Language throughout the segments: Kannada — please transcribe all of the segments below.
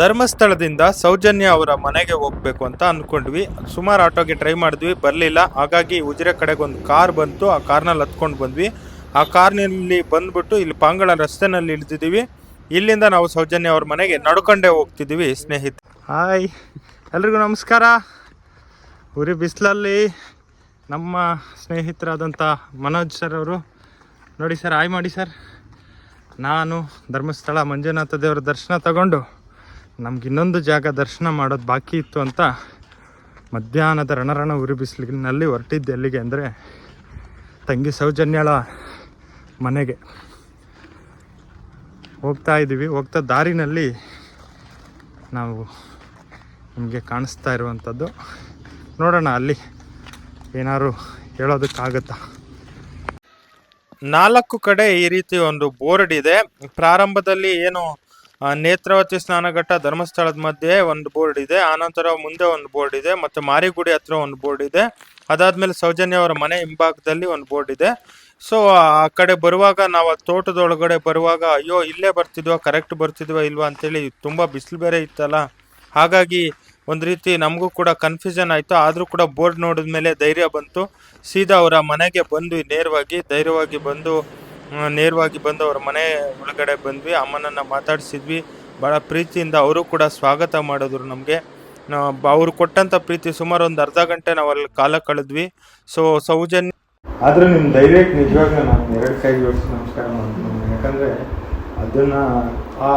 ಧರ್ಮಸ್ಥಳದಿಂದ ಸೌಜನ್ಯ ಅವರ ಮನೆಗೆ ಹೋಗ್ಬೇಕು ಅಂತ ಅಂದ್ಕೊಂಡ್ವಿ ಸುಮಾರು ಆಟೋಗೆ ಟ್ರೈ ಮಾಡಿದ್ವಿ, ಬರಲಿಲ್ಲ. ಹಾಗಾಗಿ ಉಜಿರೆ ಕಡೆಗೆ ಒಂದು ಕಾರ್ ಬಂತು, ಆ ಕಾರ್ನಲ್ಲಿ ಹತ್ಕೊಂಡು ಬಂದ್ವಿ. ಆ ಕಾರ್ನಲ್ಲಿ ಬಂದ್ಬಿಟ್ಟು ಇಲ್ಲಿ ಪಾಂಗಳ ರಸ್ತೆನಲ್ಲಿ ಇಳಿದಿದ್ದೀವಿ. ಇಲ್ಲಿಂದ ನಾವು ಸೌಜನ್ಯ ಅವ್ರ ಮನೆಗೆ ನಡ್ಕೊಂಡೇ ಹೋಗ್ತಿದ್ದೀವಿ, ಸ್ನೇಹಿತ. ಹಾಯ್ ಎಲ್ರಿಗೂ ನಮಸ್ಕಾರ. ಉರಿ ಬಿಸಿಲಲ್ಲಿ ನಮ್ಮ ಸ್ನೇಹಿತರಾದಂಥ ಮನೋಜ್ ಸರ್ ಅವರು. ನೋಡಿ ಸರ್ ಹಾಯ್ ಮಾಡಿ ಸರ್ ನಾನು ಧರ್ಮಸ್ಥಳ ಮಂಜುನಾಥ ದೇವರ ದರ್ಶನ ತಗೊಂಡು ನಮ್ಗೆ ಇನ್ನೊಂದು ಜಾಗ ದರ್ಶನ ಮಾಡೋದು ಬಾಕಿ ಇತ್ತು ಅಂತ ಮಧ್ಯಾಹ್ನದ ರಣರಣ ಉರಿ ಬಿಸಿಲಿನಲ್ಲಿ ಹೊರಟಿದ್ದು ಎಲ್ಲಿಗೆ ಅಂದರೆ ತಂಗಿ ಸೌಜನ್ಯಳ ಮನೆಗೆ. ಹೋಗ್ತಾ ಇದ್ದೀವಿ. ಹೋಗ್ತಾ ದಾರಿನಲ್ಲಿ ನಾವು ನಿಮಗೆ ಕಾಣಿಸ್ತಾ ಇರುವಂಥದ್ದು. ನೋಡೋಣ ಅಲ್ಲಿ ಏನಾದ್ರು ಹೇಳೋದಕ್ಕಾಗತ್ತಾ. ನಾಲ್ಕು ಕಡೆ ಈ ರೀತಿ ಒಂದು ಬೋರ್ಡ್ ಇದೆ. ಪ್ರಾರಂಭದಲ್ಲಿ ಏನು ನೇತ್ರಾವತಿ ಸ್ನಾನಘಟ್ಟ ಧರ್ಮಸ್ಥಳದ ಮಧ್ಯೆ ಒಂದು ಬೋರ್ಡ್ ಇದೆ. ಆನಂತರ ಮುಂದೆ ಒಂದು ಬೋರ್ಡ್ ಇದೆ ಮತ್ತೆ ಮಾರಿಗುಡಿ ಹತ್ರ ಒಂದು ಬೋರ್ಡ್ ಇದೆ. ಅದಾದ್ಮೇಲೆ ಸೌಜನ್ಯ ಅವರ ಮನೆ ಹಿಂಭಾಗದಲ್ಲಿ ಒಂದು ಬೋರ್ಡ್ ಇದೆ. ಸೊ ಆ ಕಡೆ ಬರುವಾಗ ನಾವು ಆ ತೋಟದೊಳಗಡೆ ಬರುವಾಗ, ಅಯ್ಯೋ, ಇಲ್ಲೇ ಬರ್ತಿದ್ವಾ, ಕರೆಕ್ಟ್ ಬರ್ತಿದ್ವಾ ಇಲ್ವಾ? ಅಂತೇಳಿ ತುಂಬಾ ಬಿಸಿಲು ಬೇರೆ ಇತ್ತಲ್ಲ. ಹಾಗಾಗಿ ಒಂದು ರೀತಿ ನಮಗೂ ಕೂಡ ಕನ್ಫ್ಯೂಷನ್ ಆಯಿತು. ಆದರೂ ಕೂಡ ಬೋರ್ಡ್ ನೋಡಿದ ಮೇಲೆ ಧೈರ್ಯ ಬಂತು. ಸೀದಾ ಅವರ ಮನೆಗೆ ಬಂದು ನೇರವಾಗಿ, ಧೈರ್ಯವಾಗಿ ಬಂದು ನೇರವಾಗಿ ಬಂದು ಅವ್ರ ಮನೆ ಒಳಗಡೆ ಬಂದ್ವಿ, ಅಮ್ಮನನ್ನ ಮಾತಾಡಿಸಿದ್ವಿ. ಭಾಳ ಪ್ರೀತಿಯಿಂದ ಅವರು ಕೂಡ ಸ್ವಾಗತ ಮಾಡಿದ್ರು ನಮಗೆ. ಅವರು ಕೊಟ್ಟಂತ ಪ್ರೀತಿ ಸುಮಾರು ಒಂದು ಅರ್ಧ ಗಂಟೆ ನಾವು ಅಲ್ಲಿ ಕಾಲ ಕಳೆದ್ವಿ. ಸೊ ಸೌಜನ್ಯ ಆದ್ರೆ ನಿಮ್ಮ ಧೈರ್ಯಕ್ಕೆ ನಿಜವಾಗ್ಲೂ ನಾನು ಎರಡು, ಕೈ ಜೋಡಿಸಿ ನಮಸ್ಕಾರ ಮಾಡ್ತೀನಿ. ಯಾಕಂದ್ರೆ ಅದನ್ನ ಆ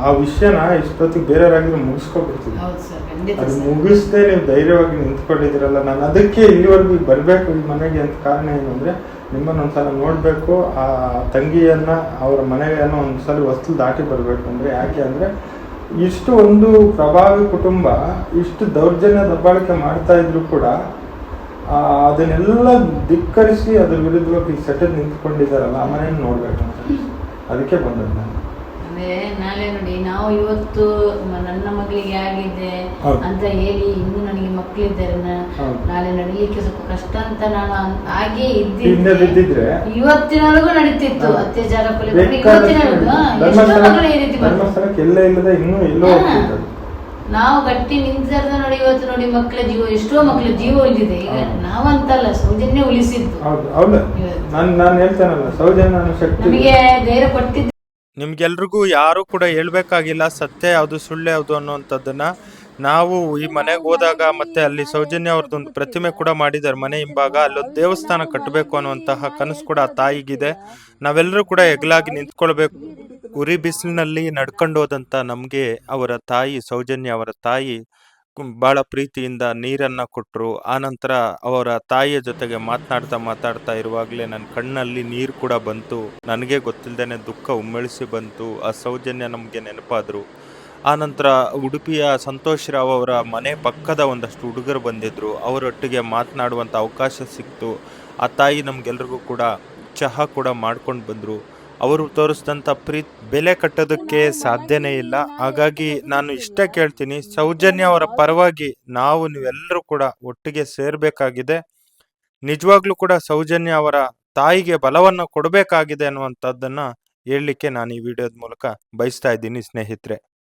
ಆ- ವಿಷಯನ ಇಷ್ಟೊತ್ತಿಗೆ ಬೇರೆಯವರಾಗಿದ್ರೆ ಮುಗಿಸ್ಕೊಬಿಡ್ತೀವಿ ಹೌದು ಸರ್ ಖಂಡಿತ ಅದು ಸರ್. ಮುಗಿಸ್ದೆ ನೀವು ಧೈರ್ಯವಾಗಿ ನಿಂತ್ಕೊಂಡಿದ್ದೀರಲ್ಲ ನಾನು ಅದಕ್ಕೆ ಇಲ್ಲಿವರೆಗೂ ಬರಬೇಕು ಈ ಮನೆಗೆ ಅಂತ ಕಾರಣ ಏನು ಅಂದರೆ ನಿಮ್ಮನ್ನ ಒಂದ್ಸಲ ನೋಡಬೇಕು ಆ ತಂಗಿಯನ್ನು ಅವರ ಮನೆಯನ್ನು ಒಂದ್ಸಲ ವಸ್ತು ದಾಟಿ ಬರಬೇಕು ಅಂದರೆ ಯಾಕೆ ಅಂದರೆ ಇಷ್ಟು ಒಂದು ಪ್ರಭಾವಿ ಕುಟುಂಬ ಇಷ್ಟು ದೌರ್ಜನ್ಯ ದಬ್ಬಾಳಿಕೆ ಮಾಡ್ತಾ ಇದ್ರು ಕೂಡ ಅದನ್ನೆಲ್ಲ ಧಿಕ್ಕರಿಸಿ ಅದ್ರ ವಿರುದ್ಧವಾಗಿ ಸೆಟಲ್ ನಿಂತ್ಕೊಂಡಿದ್ದಾರಲ್ಲ ಆ ಮನೆಯನ್ನು ನೋಡ್ಬೇಕು ಅಂತ. ಅದಕ್ಕೆ ಬಂದದ್ದು ನಾನು. ಅಂದ್ರೆ ನಾಳೆ ನೋಡಿ ನಾವು ಇವತ್ತು ನನ್ನ ಮಗಳಿಗೆ ಆಗಿದೆ ಅಂತ ಹೇಳಿ ಇನ್ನು ನನಗೆ ಮಕ್ಕಳಿದ್ದಾರೆ. ನಾಳೆ ನಡೀಲಿಕ್ಕೆ ಸ್ವಲ್ಪ ಕಷ್ಟ ಅಂತ ನಾನು ಹಾಗೆ ಹಿಂದೆ ಇದ್ದಿದ್ದೆ ಇವತ್ತಿನವರೆಗೂ ನಡೀತಿತ್ತು. ಅತ್ಯಾಚಾರ ಕೊಲೆ. ಇವತ್ತಿನವರೆಗೂ ಈ ರೀತಿ ನಾವು ಗಟ್ಟಿ ನಿಂತ ನೋಡಿ ಇವತ್ತು ನೋಡಿ ಮಕ್ಕಳ ಜೀವ ಎಷ್ಟೋ ಮಕ್ಕಳ ಜೀವ ಉಳಿದಿದೆ. ಈಗ ನಾವಂತಲ್ಲ ಸೌಜನ್ಯ ಉಳಿಸಿದ್ದು. ನಾನು ನಾನು ಹೇಳ್ತೇನಲ್ಲ ಸೌಜನ್ಯ ನಮಗೆ ಧೈರ್ಯ ಕೊಟ್ಟಿದ್ದು ನಿಮ್ಗೆಲ್ರಿಗೂ ಯಾರು ಕೂಡ ಹೇಳ್ಬೇಕಾಗಿಲ್ಲ ಸತ್ಯ ಯಾವುದು ಸುಳ್ಳು ಯಾವುದು ಅನ್ನುವಂಥದ್ದನ್ನ. ನಾವು ಈ ಮನೆಗೆ ಹೋದಾಗ ಮತ್ತೆ ಅಲ್ಲಿ ಸೌಜನ್ಯ ಅವ್ರದ್ದೊಂದು ಪ್ರತಿಮೆ ಕೂಡ ಮಾಡಿದ್ದಾರೆ. ಮನೆ ಹಿಂಭಾಗ ಅಲ್ಲೊಂದು ದೇವಸ್ಥಾನ ಕಟ್ಟಬೇಕು ಅನ್ನುವಂತಹ ಕನಸು ಕೂಡ ಆ ತಾಯಿಗಿದೆ. ನಾವೆಲ್ಲರೂ ಕೂಡ ಎಗ್ಲಾಗಿ ನಿಂತ್ಕೊಳ್ಬೇಕು. ಉರಿ ಬಿಸಿಲಿನಲ್ಲಿ ನಡ್ಕೊಂಡು ಹೋದಂತ ನಮಗೆ ಅವರ ತಾಯಿ ಸೌಜನ್ಯ ಅವರ ತಾಯಿ ಬಹಳ ಪ್ರೀತಿಯಿಂದ ನೀರನ್ನ ಕೊಟ್ಟರು ಆನಂತರ ಅವರ ತಾಯಿಯ ಜೊತೆಗೆ ಮಾತನಾಡ್ತಾ ಮಾತಾಡ್ತಾ ಇರುವಾಗಲೇ ನನ್ನ ಕಣ್ಣಲ್ಲಿ ನೀರು ಕೂಡ ಬಂತು. ನನಗೆ ಗೊತ್ತಿಲ್ಲದೇನೆ ದುಃಖ ಉಮ್ಮಳಿಸಿ ಬಂತು. ಆ ಸೌಜನ್ಯ ನಮಗೆ ನೆನಪಾದರು. ಆನಂತರ ಉಡುಪಿಯ ಸಂತೋಷ್ ರಾವ್ ಅವರ ಮನೆ ಪಕ್ಕದ ಒಂದಷ್ಟು ಹುಡುಗರು ಬಂದಿದ್ದರು ಅವರೊಟ್ಟಿಗೆ ಮಾತನಾಡುವಂಥ ಅವಕಾಶ ಸಿಕ್ತು. ಆ ತಾಯಿ ನಮಗೆಲ್ರಿಗೂ ಕೂಡ ಚಹಾ ಕೂಡ ಮಾಡ್ಕೊಂಡು ಬಂದರು. ಅವರು ತೋರಿಸಿದಂಥ ಪ್ರೀತ್ ಬೆಲೆ ಕಟ್ಟೋದಕ್ಕೆ ಸಾಧ್ಯನೇ ಇಲ್ಲ. ಹಾಗಾಗಿ ನಾನು ಇಷ್ಟ ಕೇಳ್ತೀನಿ, ಸೌಜನ್ಯ ಅವರ ಪರವಾಗಿ ನಾವು ನೀವೆಲ್ಲರೂ ಕೂಡ ಒಟ್ಟಿಗೆ ಸೇರಬೇಕಾಗಿದೆ. ನಿಜವಾಗ್ಲೂ ಕೂಡ ಸೌಜನ್ಯ ಅವರ ತಾಯಿಗೆ ಬಲವನ್ನು ಕೊಡಬೇಕಾಗಿದೆ ಅನ್ನುವಂಥದ್ದನ್ನು ಹೇಳಲಿಕ್ಕೆ ನಾನು ಈ ವಿಡಿಯೋದ ಮೂಲಕ ಬಯಸ್ತಾ ಇದ್ದೀನಿ ಸ್ನೇಹಿತರೆ.